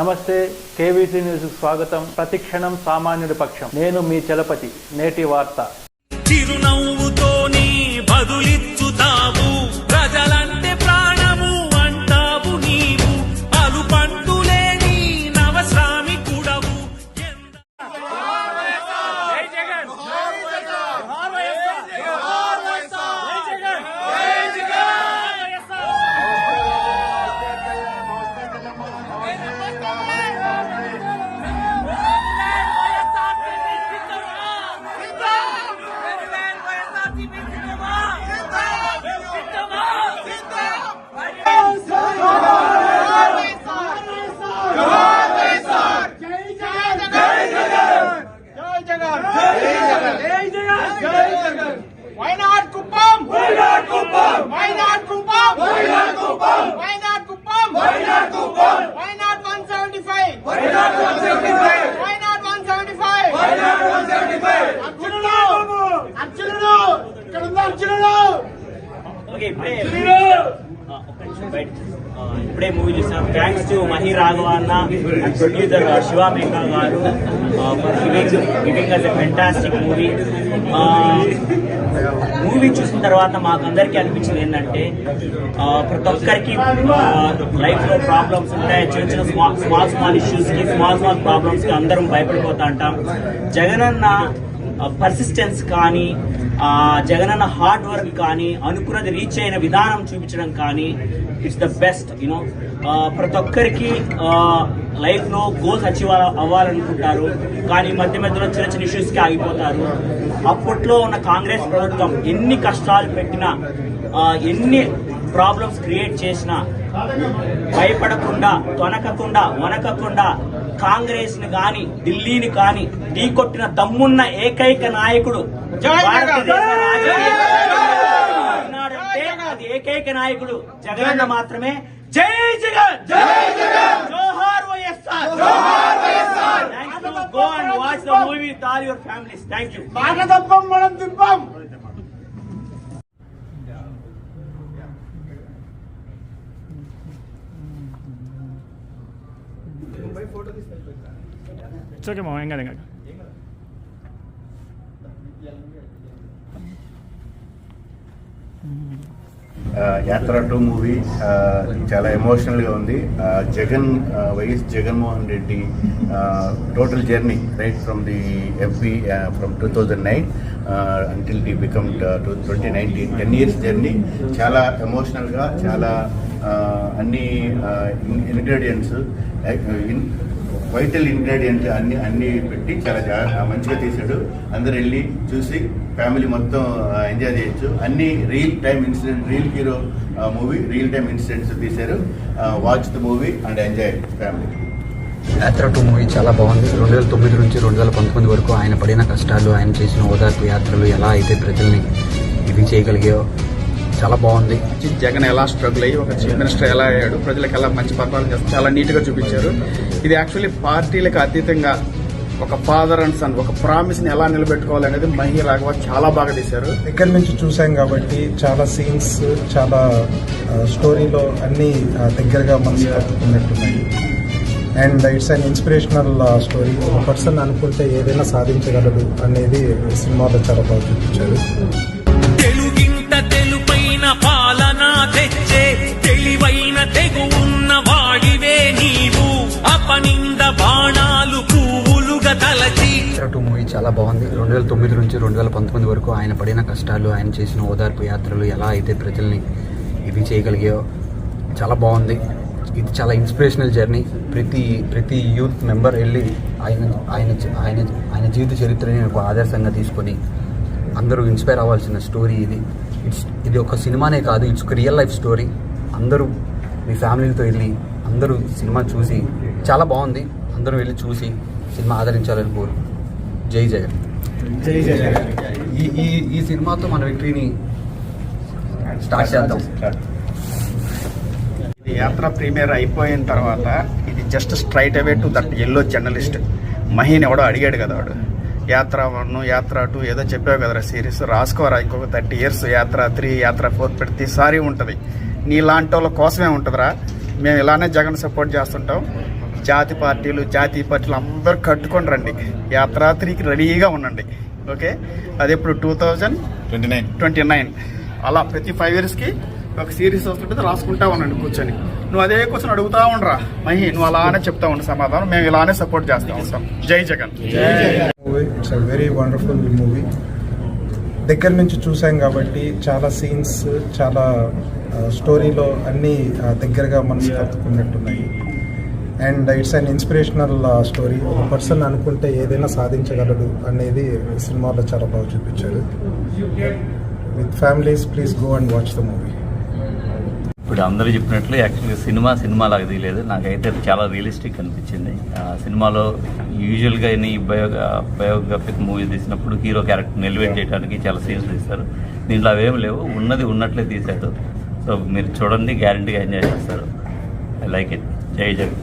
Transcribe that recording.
నమస్తే KVC news స్వాగతం. ప్రతిక్షణం సామాన్యుడి పక్షం. నేను మీ చలపతి నేటి వార్త. చిరునవ్వుతోని బదులిచ్చుతావు కుప్పం వైనాడ్ కుప్పం వైనాడ్ కుప్పం వైనాడ్ కుప్పం వైనాడ్ 175 వైనాడ్ 175 వైనాడ్ 175 వైనాడ్ 175 అర్జునుడు అర్జునుడు ఇక్కడ ఉంది అర్జునుడు ఓకే ఇప్పుడే ఆ, ఒక్క నిమిషం బయట ఆ, ఇప్పుడే మూవీ చూసాం థ్యాంక్స్ టు మహి రాఘవ అన్న and producer Shiva Meka garu for giving giving us a fantastic movie movie చూసిన తర్వాత మాకు అందరికీ అనిపించింది ఏంటంటే ప్రతి ఒక్కరికి లైఫ్లో ప్రాబ్లమ్స్ ఉంటాయి చిన్న చిన్న స్మాల్ స్మాల్ స్మాల్ ఇష్యూస్కి స్మాల్ స్మాల్ ప్రాబ్లమ్స్కి అందరం భయపడిపోతా ఉంటాం. జగనన్న పర్సిస్టెన్స్ కానీ జగనన్న హార్డ్ వర్క్ కానీ అనుకున్నది రీచ్ అయిన విధానం చూపించడం కానీ ఇట్స్ ద బెస్ట్ యూనో ప్రతి ఒక్కరికి లైఫ్లో గోల్స్ అచీవ్ అవ్వాలనుకుంటారు. కానీ మధ్య మధ్యలో చిన్న చిన్న ఇష్యూస్కి ఆగిపోతారు. అప్పట్లో ఉన్న కాంగ్రెస్ ప్రభుత్వం ఎన్ని కష్టాలు పెట్టినా ఎన్ని ప్రాబ్లమ్స్ క్రియేట్ చేసినా భయపడకుండా తొనకకుండా వనకకుండా కాంగ్రెస్ని గాని ఢిల్లీని కాని ఢీకొట్టిన దమ్మున్న ఏకైక నాయకుడు ఏకైక నాయకుడు జగనన్న మాత్రమే. జై జగన్ జై జగన్ జోహార్ YSR Johar YSR thanks to go and watch the movie with all your families thank you బాగా తప్పం మనం తిప్పం It's okay, Mama. Enggak, enggak. ఆ, యాత్ర టూ మూవీ చాలా ఎమోషనల్గా ఉంది. Jagan YS Jaganmohan Reddy total journey right from the MP from two thousand nine until the become two twenty nineteen ten years journey. చాలా ఎమోషనల్గా చాలా అన్ని ఇంగ్రీడియంట్స్ వైటల్ ఇంగ్రీడియంట్ అన్ని అన్ని పెట్టి చాలా మంచిగా తీశాడు అందరు వెళ్ళి చూసి ఫ్యామిలీ మొత్తం ఎంజాయ్ చేయొచ్చు. అన్ని real time incident real hero movie real time incidents తీశారు. Watch the movie and enjoy family. Yatra two movie చాలా బాగుంది. రెండు వేల తొమ్మిది నుంచి రెండు వేల పంతొమ్మిది వరకు ఆయన పడిన కష్టాలు ఆయన చేసిన ఓదార్పు యాత్రలు ఎలా అయితే ప్రజల్ని ఇది చేయగలిగాయో చాలా బాగుంది. జగన్ ఎలా స్ట్రగుల్ అయ్యి ఒక చీఫ్ మినిస్టర్ ఎలా అయ్యాడు ప్రజలకు ఎలా మంచి పర్ఫార్మెన్స్ చేస్తారు చాలా నీట్గా చూపించారు. ఇది యాక్చువల్లీ పార్టీలకు అతీతంగా ఒక ఫాదర్ అండ్ సన్ ఒక ప్రామిస్ని ఎలా నిలబెట్టుకోవాలనేది మహి రాఘవ చాలా బాగా తీశారు. దగ్గర నుంచి చూసాం కాబట్టి చాలా సీన్స్ చాలా స్టోరీలో అన్ని దగ్గరగా మనసు కట్టుకున్నట్టున్నాయి and it's and inspirational story ఒక పర్సన్ అనుకుంటే ఏదైనా సాధించగలడు అనేది సినిమాలో చాలా బాగా చూపించారు. బాణాలు పువ్వులుగా తలచి. టూ మూవీ చాలా బాగుంది. రెండు వేల తొమ్మిది నుంచి రెండు వేల పంతొమ్మిది వరకు ఆయన పడిన కష్టాలు ఆయన చేసిన ఓదార్పు యాత్రలు ఎలా అయితే ప్రజల్ని ఇది చేయగలిగాయో చాలా బాగుంది. ఇది చాలా ఇన్స్పిరేషనల్ జర్నీ ప్రతి ప్రతి యూత్ మెంబర్ వెళ్ళి ఆయన ఆయన ఆయన ఆయన జీవిత చరిత్రని ఒక ఆదర్శంగా తీసుకొని అందరూ ఇన్స్పైర్ అవ్వాల్సిన స్టోరీ ఇది. ఇట్స్ ఇది ఒక సినిమానే కాదు ఇట్స్ ఒక రియల్ లైఫ్ స్టోరీ అందరూ మీ ఫ్యామిలీతో వెళ్ళి అందరూ సినిమా చూసి చాలా బాగుంది. అందరూ వెళ్ళి చూసి సినిమా ఆదరించాలని కోరు. జై జగన్. ఈ ఈ ఈ సినిమాతో మన విక్టరీని స్టార్ట్ చేద్దాం. ఇది యాత్ర ప్రీమియర్ అయిపోయిన తర్వాత ఇది just straight away to that yellow journalist మహిని ఎవడో అడిగాడు కదా వాడు. యాత్ర వన్ యాత్ర టూ ఏదో చెప్పావు కదరా సిరీస్ రాసుకోరా ఇంకొక thirty years Yatra three Yatra four ప్రతిసారి ఉంటుంది. నీలాంటి వాళ్ళ కోసమే ఉంటుందిరా. మేము ఇలానే జగన్ సపోర్ట్ చేస్తుంటాం. జాతి పార్టీలు జాతీయ పార్టీలు అందరూ కట్టుకొని రండి. యాత్రాత్రికి రెడీగా ఉండండి. ఓకే? అది ఇప్పుడు two thousand twenty nine. Twenty nine. అలా ప్రతి ఫైవ్ ఇయర్స్కి ఒక సిరీస్ వస్తుంటుంది రాసుకుంటా ఉండండి కూర్చొని. నువ్వు అదే కూర్చొని అడుగుతా ఉండరా? మహి నువ్వు అలానే చెప్తా ఉండు సమాధానం. మేము ఇలానే సపోర్ట్ చేస్తూ ఉంటాం. జై Jagan. Movie it's a very wonderful movie దగ్గర నుంచి చూసాం కాబట్టి చాలా సీన్స్ చాలా స్టోరీలో అన్నీ ఆ, దగ్గరగా మనసు కత్తుకున్నట్టున్నాయి and it's an inspirational story ఒక పర్సన్ అనుకుంటే ఏదైనా సాధించగలడు అనేది సినిమాలో చాలా బాగా చూపించారు. With families please go and watch the movie ఇప్పుడు అందరూ చెప్పినట్లు యాక్చువల్గా సినిమా సినిమా లాగా తీయలేదు. నాకైతే అది చాలా రియలిస్టిక్ అనిపించింది. ఆ సినిమాలో యూజువల్గా ఈ బయో బయోగ్రఫిక్ మూవీ తీసినప్పుడు హీరో క్యారెక్టర్ని ఎలివేట్ చేయడానికి చాలా సీన్స్ తీస్తారు. దీంట్లో అవేం లేవు. ఉన్నది ఉన్నట్లే తీశారు. సో మీరు చూడండి గ్యారంటీగా ఎంజాయ్ చేస్తారు. ఐ లైక్ ఇట్ జై జగన్.